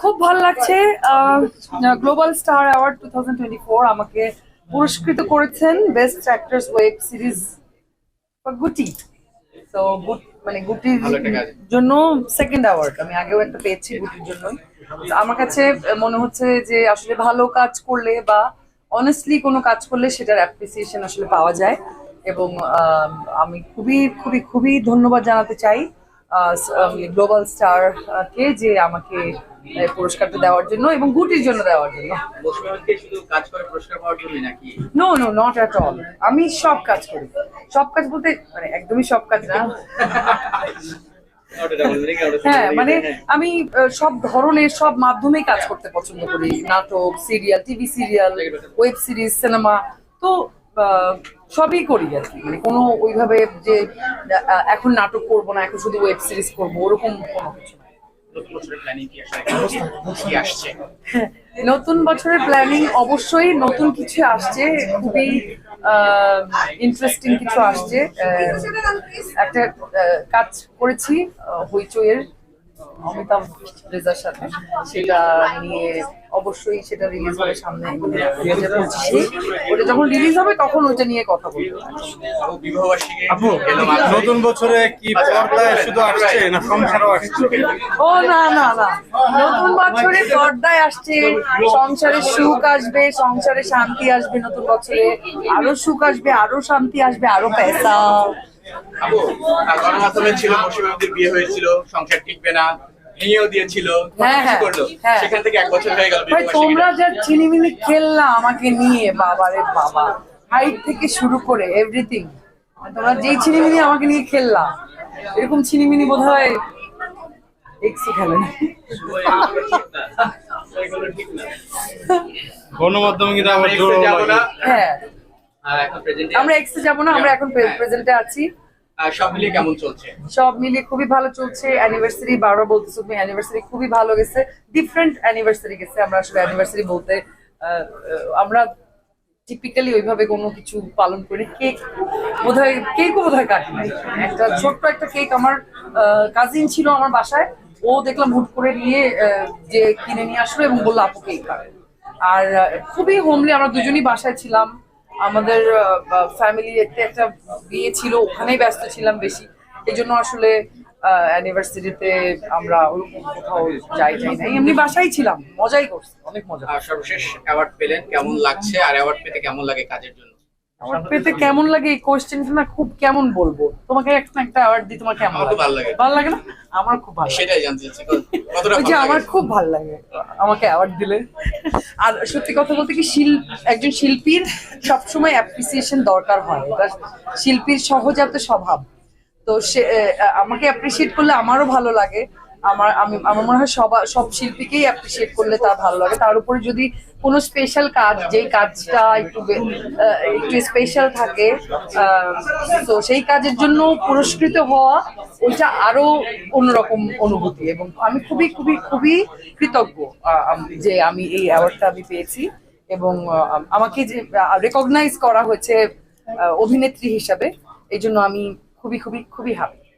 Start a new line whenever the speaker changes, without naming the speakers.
খুব ভালো লাগছে global star award two thousand twenty four আমাকে পুরস্কৃত করেছেন বেস্ট অ্যাক্টার্স ওয়েব সিরিজ গুটি তো মানে গুটির। জন্য সেকেন্ড অ্যাওয়ার্ড আমি আগেও একটা পেয়েছি গুটির জন্যই তো আমার কাছে মনে হচ্ছে যে আসলে ভালো কাজ করলে বা অনেস্টলি কোনো কাজ করলে সেটার অ্যাপ্রিসিয়েশন আসলে পাওয়া যায়। এবং আহ, আমি খুবই খুবই খুবই ধন্যবাদ জানাতে চাই। গ্লোবাল স্টার কে যে আমাকে পুরস্কারটা দেওয়ার জন্য এবং গুটির জন্য দেওয়ার জন্য। No no not at all আমি সব কাজ করি। সব কাজ বলতে মানে একদমই সব কাজ না। হ্যাঁ মানে আমি সব ধরনের সব মাধ্যমেই কাজ করতে পছন্দ করি। নাটক serial TV serial web series cinema. তো সবই করি আর কি। মানে কোনো ওইভাবে যে এখন নাটক করব না এখন শুধু ওয়েব সিরিজ করব ওরকম কোনো কিছু
নতুন বছরের প্ল্যানিং
অবশ্যই নতুন কিছু আসছে খুবই ইন্টারেস্টিং কিছু আসছে। একটা কাজ করেছি হইচইয়ের অমিতাভ রেজার সাথে সেটা নিয়ে অবশ্যই সেটা রিলিজ হবে সামনে দুই হাজার পঁচিশে ওটা যখন রিলিজ হবে তখন ওইটা নিয়ে কথা বলব।
আপু নতুন বছরে কি পর্দায় শুধু আসছে না সংসারও আসছে?
ও না না না। নতুন বছরে পর্দায় আসছে সংসারে সুখ আসবে সংসারে শান্তি আসবে নতুন বছরে। আরও সুখ আসবে আরও শান্তি আসবে আরও পয়সা
আপু আর গণমাধ্যমে ছিল বিয়ে হয়েছিল সংসার টিকবে না। ভেঙেও দিয়েছিল।
হ্যাঁ, হ্যাঁ,
করল?
হ্যাঁ।
সেখান থেকে এক বছর হয়ে গেল
ভাই তোমরা যা চিনিমিনি খেললা আমাকে নিয়ে বাবা রে বাবা। হাইট থেকে শুরু করে এভরিথিং তোমরা যেই চিনিমিনি আমাকে নিয়ে খেললা এরকম চিনিমিনি বোধ হয় এক্সি
ঠিক না।
গণমাধ্যমে কিন্তু
আমরা যাব না।
হ্যাঁ।
আর এখন প্রেজেন্টে
আমরা এক্সে যাব না আমরা এখন প্রেজেন্টে আছি।
সব মিলিয়ে কেমন চলছে?
সব মিলিয়ে খুবই ভালো চলছে। অ্যানিভার্সারি বারবার বলতেছো তুমি অ্যানিভার্সারি খুবই ভালো গেছে। ডিফারেন্ট অ্যানিভার্সারি গেছে আমরা আসলে অ্যানিভার্সারি বলতে আমরা টিপিক্যালি ওইভাবে কোনো কিছু পালন করি। কেক বোধহয় কেকও বোধহয় কাটি নাই। একটা ছোট্ট একটা কেক আমার কাজিন ছিল আমার বাসায়। ও দেখলাম হুট করে নিয়ে যে কিনে নিয়ে আসলো এবং বলল, আপু কেক আর খুবই হোমলি আমরা দুজনই বাসায় ছিলাম। আমাদের ফ্যামিলি একটা একটা বিয়ে ছিল ওখানেই ব্যস্ত ছিলাম বেশি। এই জন্য আসলে অ্যানিভার্সারিতে আমরা ওরকম কোথাও যাই যাই নাই। এমনি বাসায় ছিলাম মজাই করছি অনেক মজা।
আর সর্বশেষ অ্যাওয়ার্ড পেলেন কেমন লাগছে? আর অ্যাওয়ার্ড পেতে কেমন লাগে কাজের জন্য?
পেতে কেমন লাগে এই কোয়েশ্চেনটা না খুব কেমন বলব? তোমাকে একটা একটা অ্যাওয়ার্ড দিই তোমার কেমন
ভালো লাগে।
ভালো লাগে না? আমার খুব ভালো
সেটাই জানতে চাচ্ছি কতটা
ওই যে আমার খুব ভালো লাগে। আমাকে অ্যাওয়ার্ড দিলে। আর সত্যি কথা বলতে কি শিল্প একজন শিল্পীর সবসময় অ্যাপ্রিসিয়েশন দরকার হয়। এটা শিল্পীর সহজাত স্বভাব। তো সে আমাকে অ্যাপ্রিসিয়েট করলে আমারও ভালো লাগে। আমার, আমি, আমার মনে হয় সবা, সব শিল্পীকেই অ্যাপ্রিসিয়েট করলে তার ভালো লাগে। তার উপরে যদি কোনো স্পেশাল কাজ, যেই কাজটা একটু একটু স্পেশাল থাকে তো সেই কাজের জন্য পুরস্কৃত হওয়া ওইটা আরও অন্যরকম অনুভূতি এবং আমি খুবই খুবই খুবই কৃতজ্ঞ যে আমি এই অ্যাওয়ার্ডটা আমি পেয়েছি এবং আমাকে যে রেকগনাইজ করা হয়েছে অভিনেত্রী হিসাবে, এই জন্য আমি খুবই খুবই খুবই happy